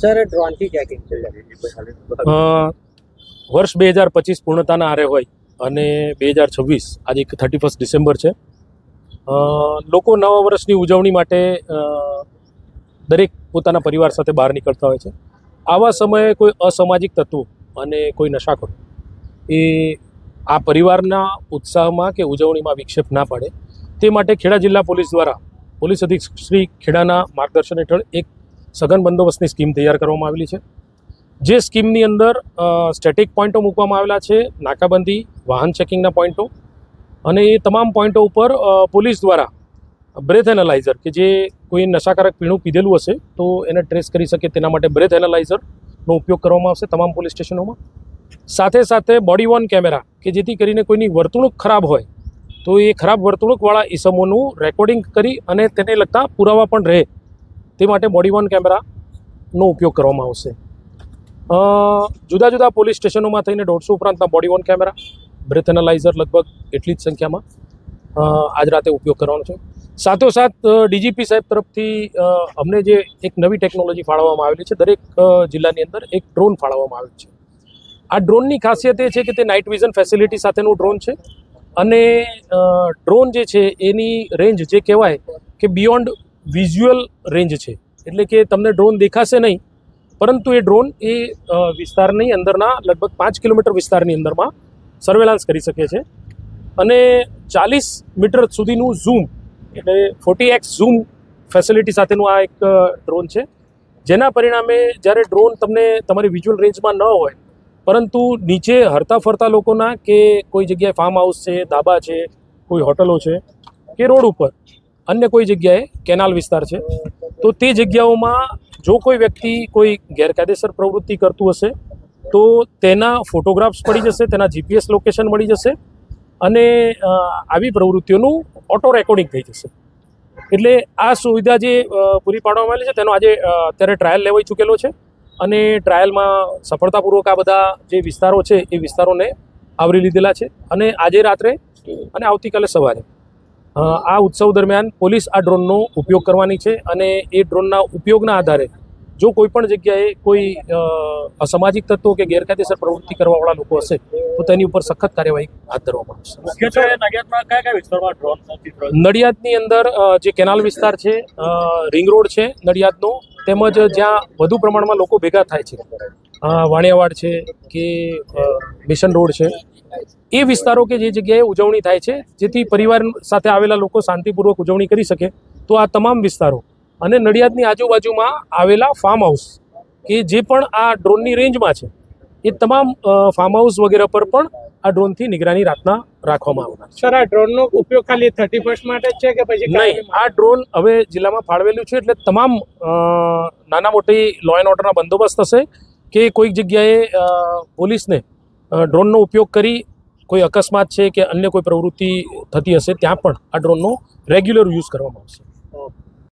Sir ડ્રોનથી checking વર્ષ બે હજાર પચીસ પૂર્ણતાના આરે હોય અને બે હજાર છવ્વીસ, આજે થર્ટી ફર્સ્ટ ડિસેમ્બર છે. લોકો નવા વર્ષની ઉજવણી માટે દરેક પોતાના પરિવાર સાથે બહાર નીકળતા હોય છે. આવા સમયે કોઈ અસામાજિક તત્વો અને કોઈ નશાખોર એ આ પરિવારના ઉત્સાહમાં કે ઉજવણીમાં વિક્ષેપ ના પાડે. તે માટે ખેડા જિલ્લા પોલીસ દ્વારા પોલીસ અધિક્ષક શ્રી ખેડાના માર્ગદર્શન હેઠળ એક સઘન બંદોબસ્તની સ્કીમ તૈયાર કરવામાં આવેલી છે. જે સ્કીમની અંદર સ્ટેટિક પોઈન્ટો મૂકવામાં આવેલા છે, નાકાબંધી, વાહન ચેકિંગના પોઈન્ટો અને એ તમામ પોઈન્ટો ઉપર પોલીસ દ્વારા બ્રેથ એનાલાઇઝર કે જે કોઈ નશાકારક પીણું પીધેલું હશે તો એને ટ્રેસ કરી શકે તેના માટે બ્રેથ એનાલાઇઝરનો ઉપયોગ કરવામાં આવશે તમામ પોલીસ સ્ટેશનોમાં. સાથે સાથે બોડી વોર્ન કેમેરા કે જેથી કરીને કોઈની વર્તણૂક ખરાબ હોય તો એ ખરાબ વર્તણૂકવાળા ઈસમોનું રેકોર્ડિંગ કરી અને તેને લગતા પુરાવા પણ રહે. તે માટે બોડી વન કેમેરાનો ઉપયોગ કરવામાં આવશે. જુદા જુદા પોલીસ સ્ટેશનોમાં થઈને દોઢસો ઉપરાંતના body worn camera breath analyser લગભગ એટલી જ સંખ્યામાં આજ રાતે ઉપયોગ કરવાનો છે. સાથોસાથ ડીજીપી સાહેબ તરફથી અમને જે એક નવી ટેકનોલોજી ફાળવવામાં આવેલી છે, દરેક જિલ્લાની અંદર એક ડ્રોન ફાળવવામાં આવેલ છે. આ ડ્રોનની ખાસિયત એ છે કે તે નાઇટ વિઝન ફેસિલિટી સાથેનું ડ્રોન છે અને ડ્રોન જે છે એની રેન્જ જે કહેવાય કે બિયોન્ડ વિઝ્યુઅલ રેન્જ છે. એટલે કે તમને ડ્રોન દેખાશે નહીં, પરંતુ એ ડ્રોન એ વિસ્તારની અંદરના લગભગ પાંચ કિલોમીટર વિસ્તારની અંદરમાં સર્વેલાન્સ કરી શકે છે. અને ચાલીસ મીટર સુધીનું ઝૂમ એટલે ફોર્ટી એક્સ ઝૂમ ફેસિલિટી સાથેનું આ એક ડ્રોન છે. જેના પરિણામે જ્યારે ડ્રોન તમને તમારી વિઝ્યુઅલ રેન્જમાં ન હોય, પરંતુ નીચે હરતા ફરતા લોકોના કે કોઈ જગ્યાએ ફાર્મ હાઉસ છે, ધાબા છે, કોઈ હોટલો છે, કે રોડ ઉપર અન્ય કોઈ જગ્યાએ કેનાલ વિસ્તાર છે, તો તે જગ્યાઓમાં જો કોઈ વ્યક્તિ કોઈ ગેરકાયદેસર પ્રવૃત્તિ કરતું હશે, તો તેના ફોટોગ્રાફ્સ પડી જશે, તેના જીપીએસ લોકેશન મળી જશે અને આવી પ્રવૃત્તિઓનું ઓટો રેકોર્ડિંગ થઈ જશે. એટલે આ સુવિધા જે પૂરી પાડવામાં આવેલી છે, તેનો આજે અત્યારે ટ્રાયલ લેવાઈ ચૂકેલો છે અને ટ્રાયલમાં સફળતાપૂર્વક આ બધા જે વિસ્તારો છે, એ વિસ્તારોને આવરી લીધેલા છે અને આજે રાત્રે અને આવતીકાલે સવારે. આ ઉત્સવ દરમિયાન પોલીસ આ ડ્રોનનો ઉપયોગ કરવાની છે અને એ ડ્રોનના ઉપયોગના આધારે જો કોઈ પણ જગ્યાએ કોઈ અસામાજિક તત્વો કે ગેરકાયદેસર પ્રવૃત્તિ કરવાવાળા લોકો હશે તો તેની ઉપર સખત કાર્યવાહી હાથ ધરવામાં આવશે. નડિયાદની અંદર જે કેનાલ વિસ્તાર છે રિંગ રોડ છે નડિયાદનો તેમજ જ્યાં વધુ પ્રમાણમાં લોકો ભેગા થાય છે. વાણિયાવાડ છે કે મિશન રોડ છે. એ વિસ્તારો કે જે જગ્યાએ ઉજવણી થાય છે જેથી પરિવાર સાથે આવેલા લોકો શાંતિપૂર્વક ઉજવણી કરી શકે તો આ તમામ વિસ્તારો અને નડિયાદની આજુબાજુમાં આવેલા ફાર્મ હાઉસ કે જે પણ આ ડ્રોનની રેન્જમાં છે એ તમામ ફાર્મ હાઉસ વગેરે પર પણ આ ડ્રોનથી નિગરાની રાતના રાખવામાં આવનાર સર આ ડ્રોનનો ઉપયોગ ખાલી થર્ટી ફર્સ્ટ માટે જ છે કે પછી નહીં આ ડ્રોન હવે જિલ્લામાં ફાળવેલું છે એટલે તમામ નાના મોટી લો એન્ડ ઓર્ડરના બંદોબસ્ત થશે કે કોઈક જગ્યાએ પોલીસને ડ્રોનનો ઉપયોગ કરી કોઈ અકસ્માત છે કે અન્ય કોઈ પ્રવૃત્તિ થતી હશે, ત્યાં પણ આ ડ્રોનનો રેગ્યુલર યુઝ કરવામાં આવશે.